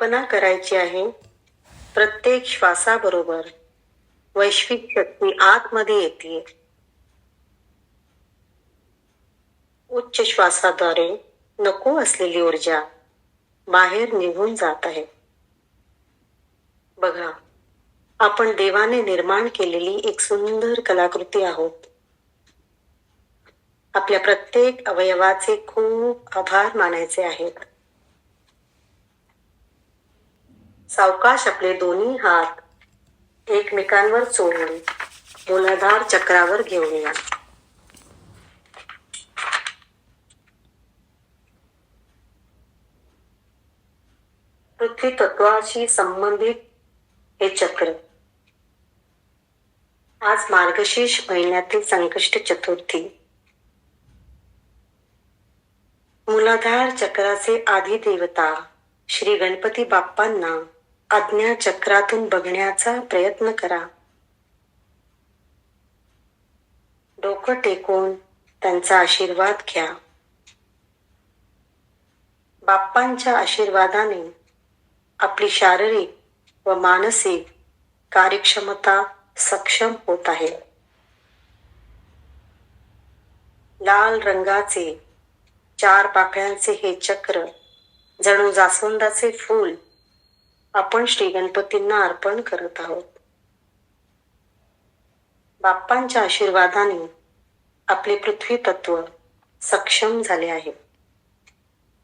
कल्पना करायची आहे प्रत्येक श्वासाबरोबर वैश्विक शक्ती आतमध्ये येते. उच्च श्वासाद्वारे नको असलेली ऊर्जा बाहेर निघून जात आहे. बघा आपण देवाने निर्माण केलेली एक सुंदर कलाकृती आहोत. आपल्या प्रत्येक अवयवाचे खूप आभार मानायचे आहेत. सावकाश आपले दोन्ही हात एकमेकांवर चोळून मूलाधार चक्रावर घेऊन या. पृथ्वी तत्वाशी संबंधित हे चक्र. आज मार्गशीर्ष महिन्यातील संकष्ट चतुर्थी. मूलाधार चक्राचे आधी देवता श्री गणपती बाप्पांना आज्ञा चक्रातून बघण्याचा प्रयत्न करा. डोकं टेकून त्यांचा आशीर्वाद घ्या. बाप्पांच्या आशीर्वादाने आपली शारीरिक व मानसिक कार्यक्षमता सक्षम होत आहे. लाल रंगाचे चार पाकळ्यांचे हे चक्र जणू जास्वंदाचे फूल आपण श्री गणपतींना अर्पण करत आहोत. बाप्पांच्या आशीर्वादाने आपले पृथ्वी तत्व सक्षम झाले आहे.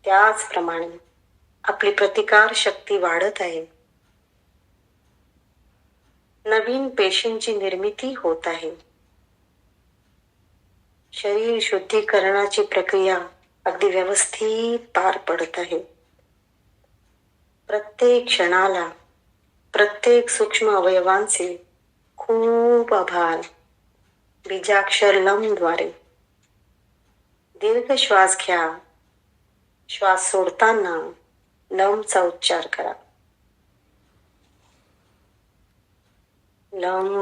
त्याचप्रमाणे आपली प्रतिकार शक्ती वाढत आहे. नवीन पेशींची निर्मिती होत आहे. शरीर शुद्धीकरणाची प्रक्रिया अगदी व्यवस्थित पार पडत आहे. प्रत्येक क्षणाला प्रत्येक सूक्ष्म अवयवांचे खूप आभार. बीजाक्षर लमद्वारे दीर्घ श्वास घ्या. श्वास सोडताना लमचा उच्चार करा. लम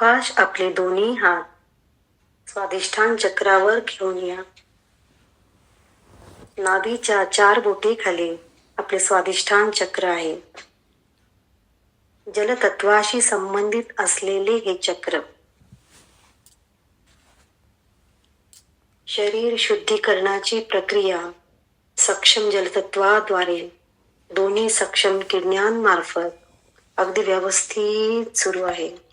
सावकाश आपले दोन्ही हात स्वादिष्ठान चक्रावर घेऊन या. नाभीच्या चार बोटी खाली आपले स्वादिष्ठान चक्र आहे. जलतत्वाशी संबंधित असलेले हे चक्र. शरीर शुद्धीकरणाची प्रक्रिया सक्षम जलतत्वाद्वारे दोन्ही सक्षम किडण्यांमार्फत अगदी व्यवस्थित सुरू आहे.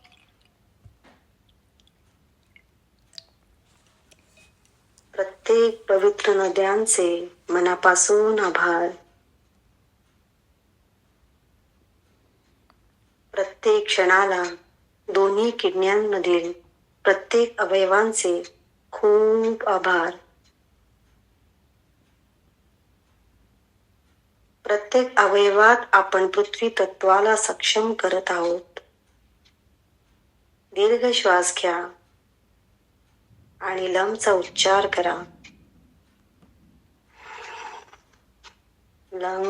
प्रत्येक पवित्र नद्यांचे मनापासून आभार. प्रत्येक क्षणाला दोन्ही किडण्यांमधील प्रत्येक अवयवांचे खूप आभार. प्रत्येक अवयवात आपण पृथ्वी तत्वाला सक्षम करत आहोत. दीर्घ श्वास घ्या. आणि लमचा उच्चार करा. लम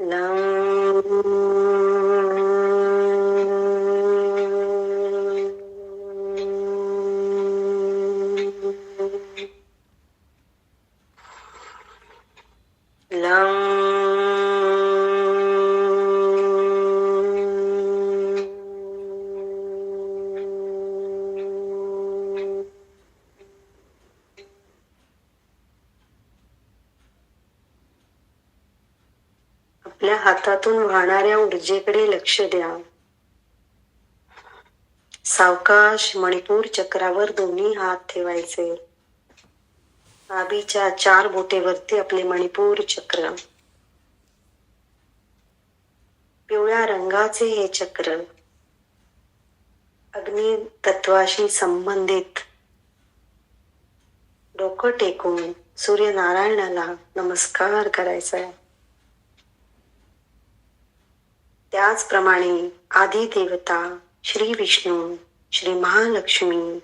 आपल्या हातातून वाहणाऱ्या ऊर्जेकडे लक्ष द्या. सावकाश मणिपूर चक्रावर दोन्ही हात ठेवायचे. आबीच्या चार बोटेवरती आपले मणिपूर चक्र. पिवळ्या रंगाचे हे चक्र. अग्नि तत्वाशी संबंधित. डोकं टेकून सूर्यनारायणाला नमस्कार करायचा आहे त्याचप्रमाणे आदी देवता श्री विष्णू श्री महालक्ष्मी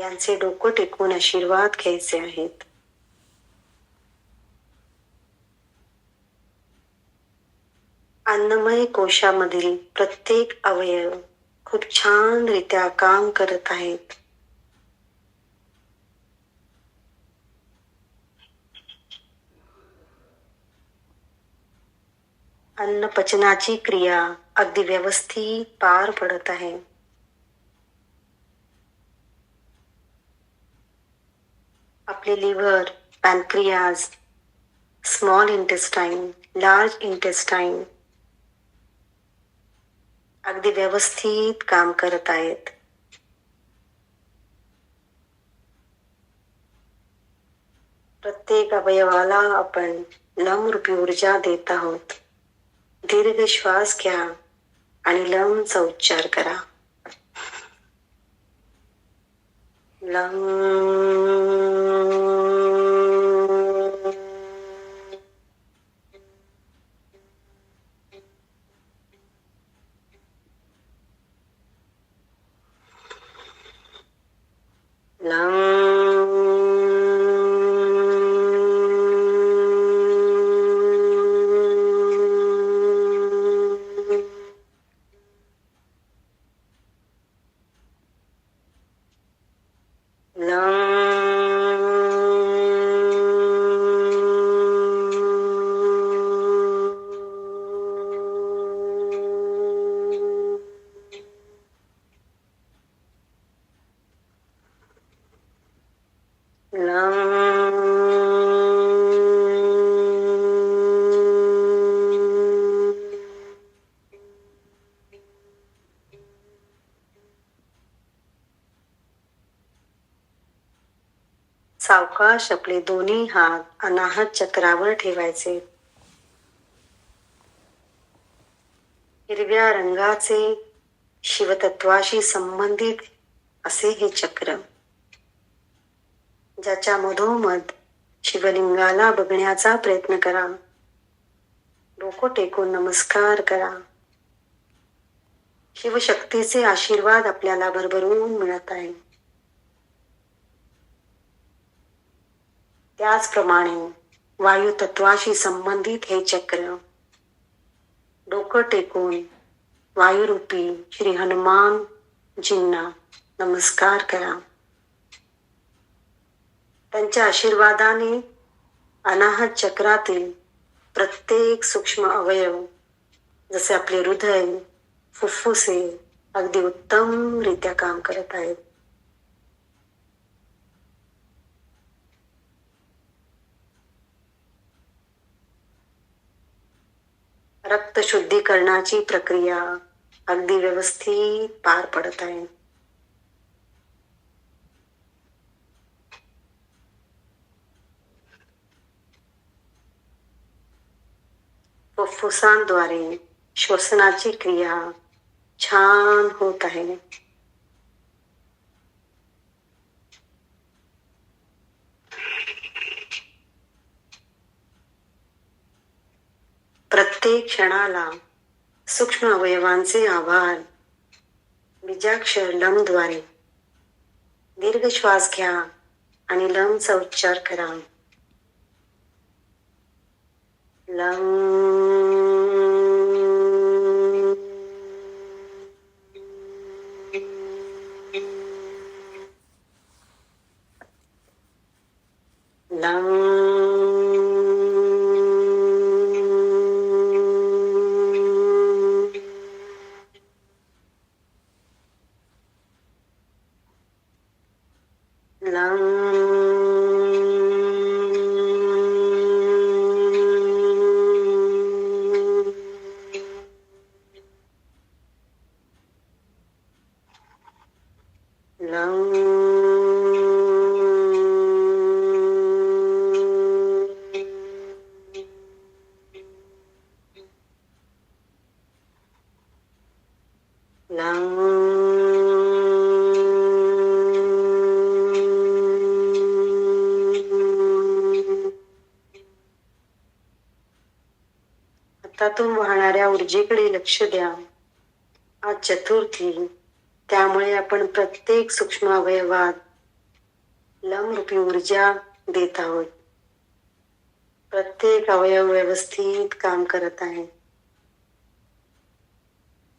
यांचे डोकं टेकून आशीर्वाद घ्यायचे आहेत. अन्नमय कोशामधील प्रत्येक अवयव खूप छान रित्या काम करत आहेत. अन्न पचनाची क्रिया अगदी व्यवस्थित पार पडत आहे. आपले liver, pancreas, small intestine, large intestine अगदी व्यवस्थित काम करत आहेत. प्रत्येक अवयवाला आपण लमरूपी ऊर्जा देत आहोत. दीर्घ श्वास घ्या आणि लमचा उच्चार करा. लम सावकाश आपले दोन्ही हात अनाहत चक्रावर ठेवायचे. हिरव्या रंगाचे शिवतत्वाशी संबंधित असे हे चक्र. ज्याच्या मधोमध शिवलिंगाला बघण्याचा प्रयत्न करा. डोकं टेकून नमस्कार करा. शिवशक्तीचे आशीर्वाद आपल्याला भरभरून मिळत आहे. त्याचप्रमाणे वायू तत्वाशी संबंधित हे चक्र डोकं टेकून वायुरूपी श्री हनुमान जींना नमस्कार करा. त्यांच्या आशीर्वादाने अनाहत चक्रातील प्रत्येक सूक्ष्म अवयव जसे आपले हृदय फुफ्फुसे अगदी उत्तम रित्या काम करत आहेत. रक्त शुद्धीकरणाची प्रक्रिया अगदी व्यवस्थित पार पडत आहे. फुफ्फुसांद्वारे श्वसनाची क्रिया छान होत आहे. प्रत्येक क्षणाला सूक्ष्म अवयवांचे आभार बीजाक्षर लमद्वारे दीर्घ श्वास घ्या आणि लमचा उच्चार करा. लम हातातून ऊर्जेकडे लक्ष द्या. आज चतुर्थी त्यामुळे आपण प्रत्येक सूक्ष्म अवयवात लमरूपी ऊर्जा देत आहोत. प्रत्येक अवयव व्यवस्थित काम करत आहे.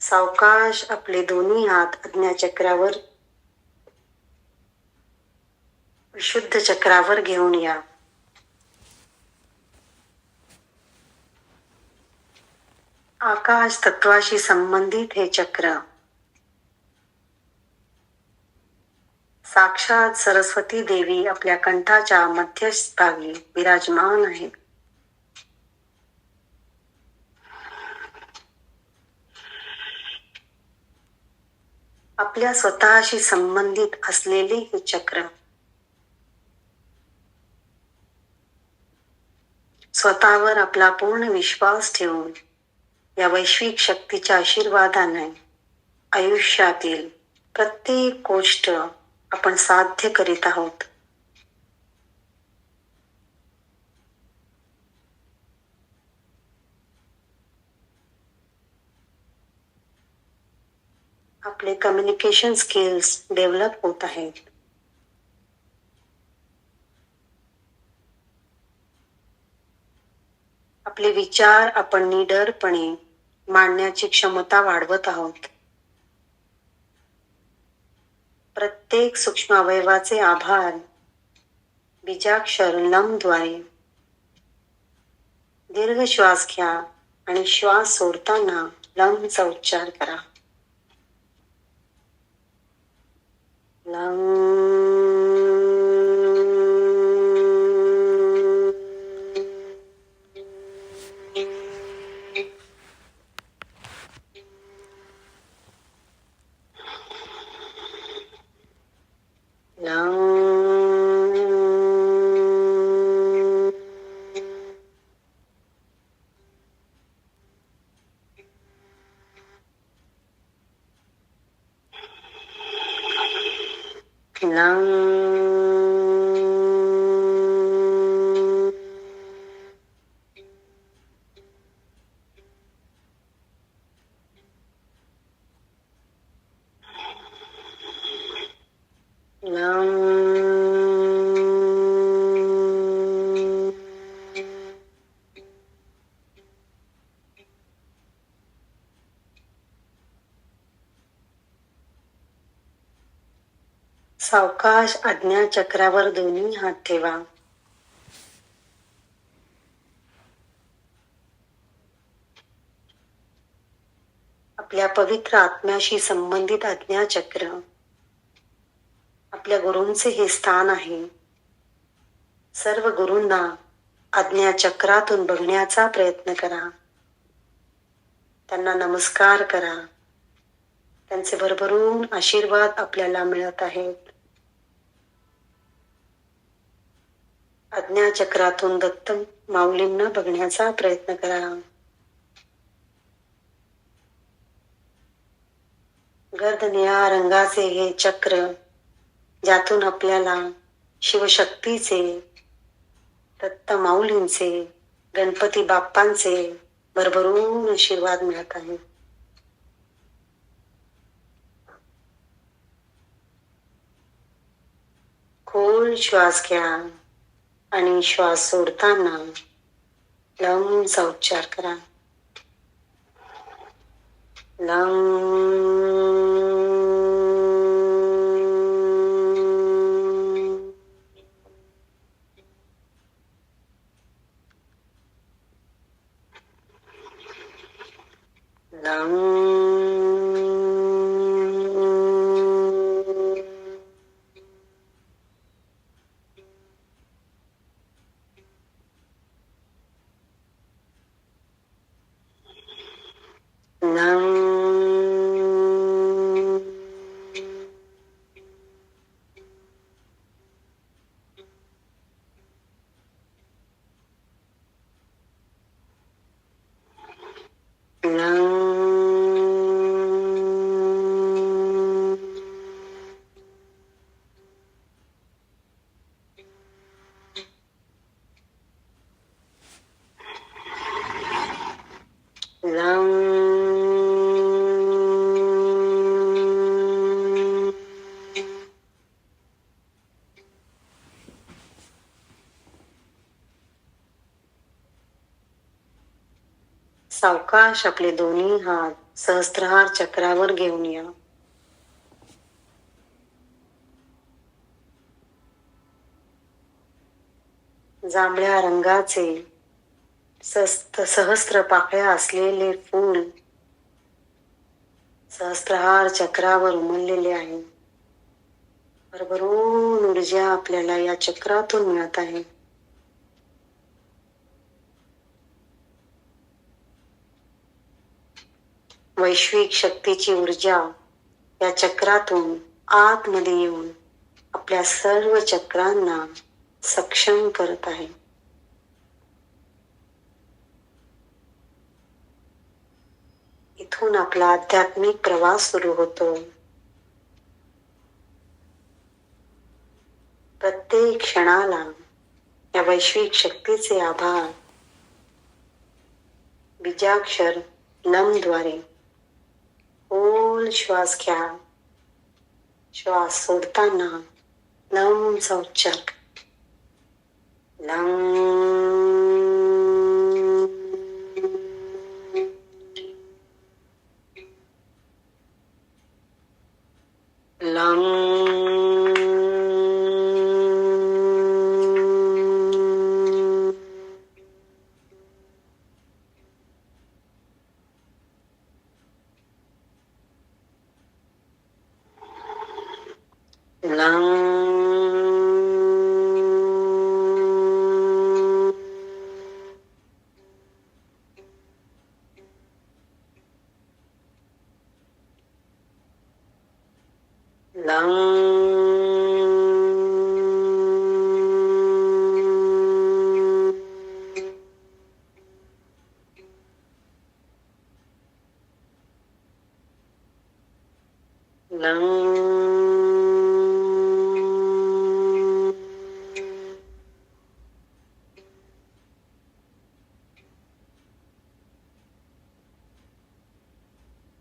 सावकाश आपले दोन्ही हात अज्ञाचक्रावर विशुद्ध चक्रावर घेऊन या. आकाश तत्वाशी संबंधित हे चक्र. साक्षात सरस्वती देवी आपल्या कंठाच्या मध्यस्थागी विराजमान आहे. आपल्या स्वतःशी संबंधित असलेले हे चक्र. स्वतःवर आपला पूर्ण विश्वास ठेवून या वैश्विक शक्तीच्या आशीर्वादाने आयुष्यातील प्रत्येक गोष्ट आपण साध्य करीत आहोत. आपले कम्युनिकेशन स्किल्स डेव्हलप होत आहेत. आपले विचार आपण निडरपणे मांडण्याची क्षमता वाढवत आहोत. प्रत्येक सूक्ष्म अवयवाचे आभार बीजाक्षर लमद्वारे दीर्घ श्वास घ्या आणि श्वास सोडताना लमचा उच्चार करा. लम सावकाश आज्ञा चक्रावर दोन्ही हात ठेवा. आपल्या पवित्र आत्म्याशी संबंधित आज्ञाचक्र आपल्या गुरूंचे हे स्थान आहे. सर्व गुरूंना आज्ञा चक्रातून बघण्याचा प्रयत्न करा. त्यांना नमस्कार करा. त्यांचे भरभरून आशीर्वाद आपल्याला मिळत आहेत. आज्ञाचक्रातून दत्त माऊलींना बघण्याचा प्रयत्न करा. गर्द निळ्या रंगाचे हे चक्र ज्यातून आपल्याला शिवशक्तीचे दत्त माऊलींचे गणपती बाप्पांचे भरभरून आशीर्वाद मिळत आहे खोल श्वास घ्या आणि श्वास सोडताना लंगचा उच्चार करा. लंग सावकाश आपले दोन्ही हात सहस्त्रहार चक्रावर घेऊन या. जांभळ्या रंगाचे सस्त सहस्त्र पाकळ्या असलेले फूल सहस्त्रहार चक्रावर उमललेले आहे. भरभरून ऊर्जा आपल्याला या चक्रातून मिळत आहे. वैश्विक शक्तीची ऊर्जा या चक्रातून आतमध्ये येऊन आपल्या सर्व चक्रांना सक्षम करत आहे. इथून आपला आध्यात्मिक प्रवास सुरू होतो. प्रत्येक क्षणाला या वैश्विक शक्तीचे आभार. बीजाक्षर लमद्वारे खोल श्वास घ्या श्वास सोडताना लमचा उच्चार करा. लंग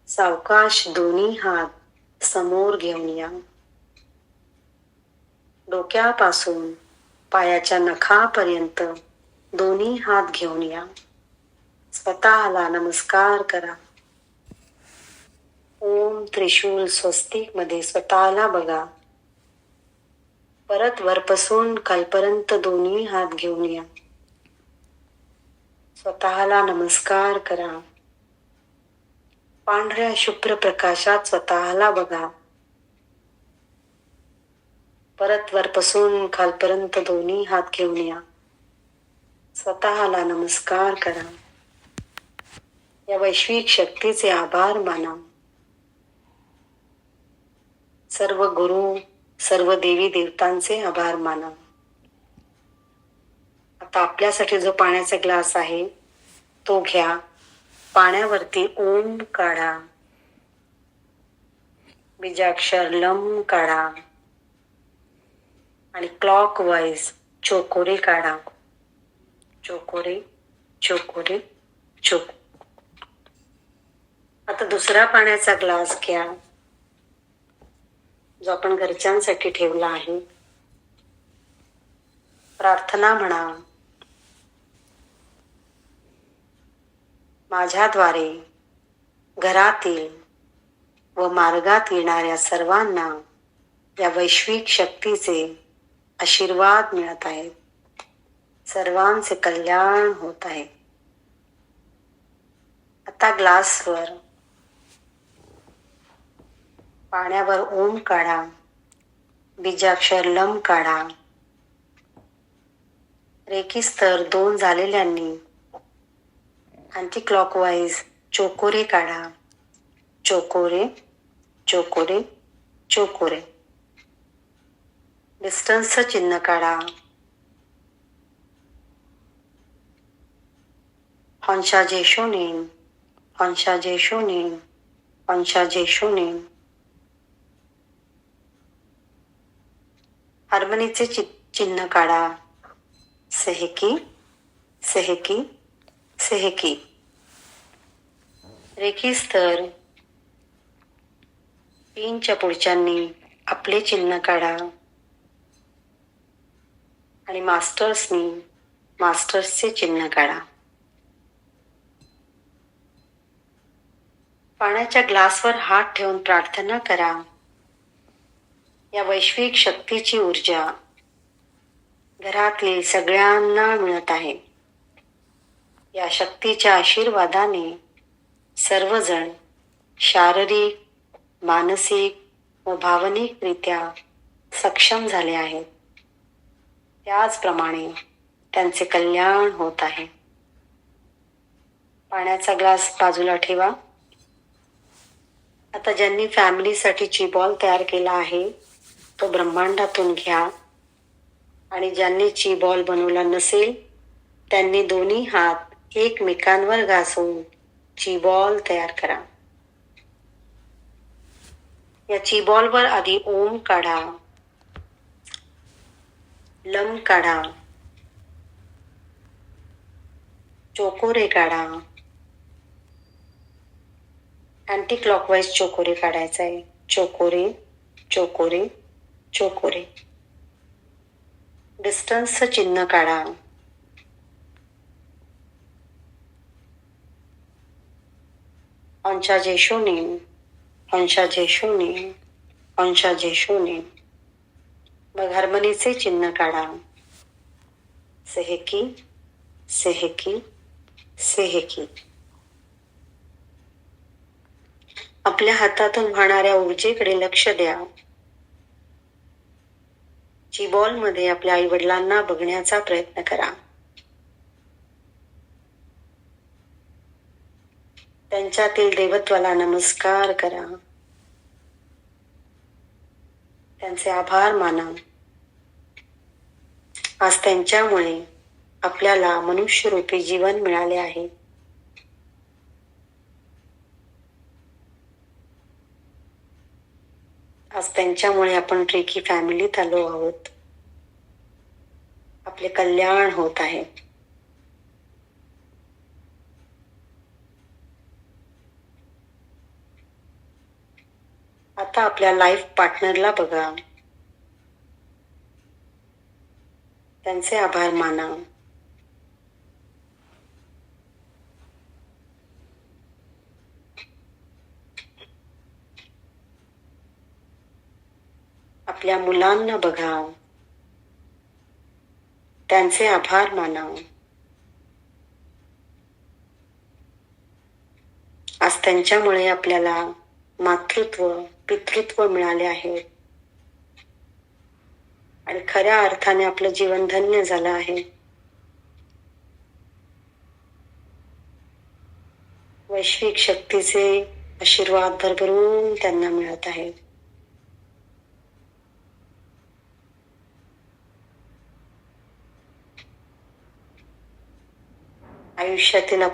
सावकाश दोन्ही हात समोर घेऊन या. डोक्यापासून पायाच्या नखापर्यंत दोन्ही हात घेऊन या. स्वतःला नमस्कार करा. त्रिशूल स्वस्तिकमध्ये स्वतःला बघा. परत वरपासून खालपर्यंत दोन्ही हात घेऊन या. स्वतःला नमस्कार करा. पांढऱ्या शुभ्र प्रकाशात स्वतःला बघा. परत वरपासून खालपर्यंत दोन्ही हात घेऊन या. स्वतःला नमस्कार करा. या वैश्विक शक्तीचे आभार माना. सर्व गुरु सर्व देवी देवतांचे आभार माना. आता आपल्यासाठी जो पाण्याचा ग्लास आहे तो घ्या. पाण्यावरती ओम काढा. बीजाक्षर लम काढा. आणि क्लॉक वाईज चोकोरे काढा. चोकोरे चोकोरे चोक. आता दुसरा पाण्याचा ग्लास घ्या. जो आपण घरच्यांसाठी ठेवला आहे. प्रार्थना म्हणा. माझ्याद्वारे घरातील व मार्गात येणाऱ्या सर्वांना या वैश्विक शक्तीचे आशीर्वाद मिळत आहेत. सर्वांचे कल्याण होत आहे. आता ग्लासवर पाण्यावर ओम काढा. बीजाक्षर लम काढा. रेकी स्तर दोन झालेल्यांनी. अँटी क्लॉकवाईज चोकोरे काढा. चोकोरे चोकोरे चोकोरे. डिस्टन्सचं चिन्ह काढा. हंशा जेशोनेम हंशा जेशोनेम हंशा जेशोनेम हार्मनीचे चि चिन्ह काढा. सेहेकी सेहेकी सेहेकी. रेखी स्तर. तीनच्या पुढच्यांनी आपले चिन्ह काढा. आणि मास्टर्सनी मास्टर्सचे चिन्ह काढा. पाण्याच्या ग्लासवर हात ठेवून प्रार्थना करा. या वैश्विक शक्तीची ऊर्जा घरातील सगळ्यांना मिळत आहे. या शक्तीच्या आशीर्वादाने सर्वजण शारीरिक मानसिक व भावनिकरित्या सक्षम झाले आहेत. त्याचप्रमाणे त्यांचे कल्याण होत आहे. पाण्याचा ग्लास बाजूला ठेवा. आता ज्यांनी फॅमिलीसाठी बॉल तयार केला आहे तो ब्रह्मांडातून घ्या. आणि ज्यांनी ची बॉल बनवला नसेल त्यांनी दोन्ही हात एकमेकांवर घासून ची बॉल तयार करा. या ची बॉलवर आधी ओम काढा. लम काढा. चोकोरे काढा. अँटी क्लॉकवाईज चोकोरे काढायचा आहे चोकोरे चोकोरे. चोकोरे. डिस्टन्सचं चिन्ह काढा. अंशा जेशोने अंशा जेशोने अंशा जेशोने. मग हार्मनीचे चिन्ह काढा. सेहेकी सेहेकी सेहेकी. आपल्या हातातून वाहणाऱ्या ऊर्जेकडे लक्ष द्या. जी बॉलमध्ये आपल्या आई वडिलांना बघण्याचा प्रयत्न करा. त्यांच्यातील देवत्वाला नमस्कार करा. त्यांचे आभार माना. आज त्यांच्यामुळे आपल्याला मनुष्यरूपी जीवन मिळाले आहे. आज त्यांच्यामुळे आपण ट्रेकी फॅमिलीत आलो आहोत. आपले कल्याण होत आहे. आता आपल्या लाईफ पार्टनरला बघा. त्यांचे आभार माना. आपल्या मुलांना बघाव. त्यांचे आभार मानाव. आज त्यांच्यामुळे आपल्याला मातृत्व पितृत्व मिळाले आहे. आणि खऱ्या अर्थाने आपलं जीवन धन्य झालं आहे. वैश्विक शक्तीचे आशीर्वाद भरभरून त्यांना मिळत आहेत. आयुष्यातील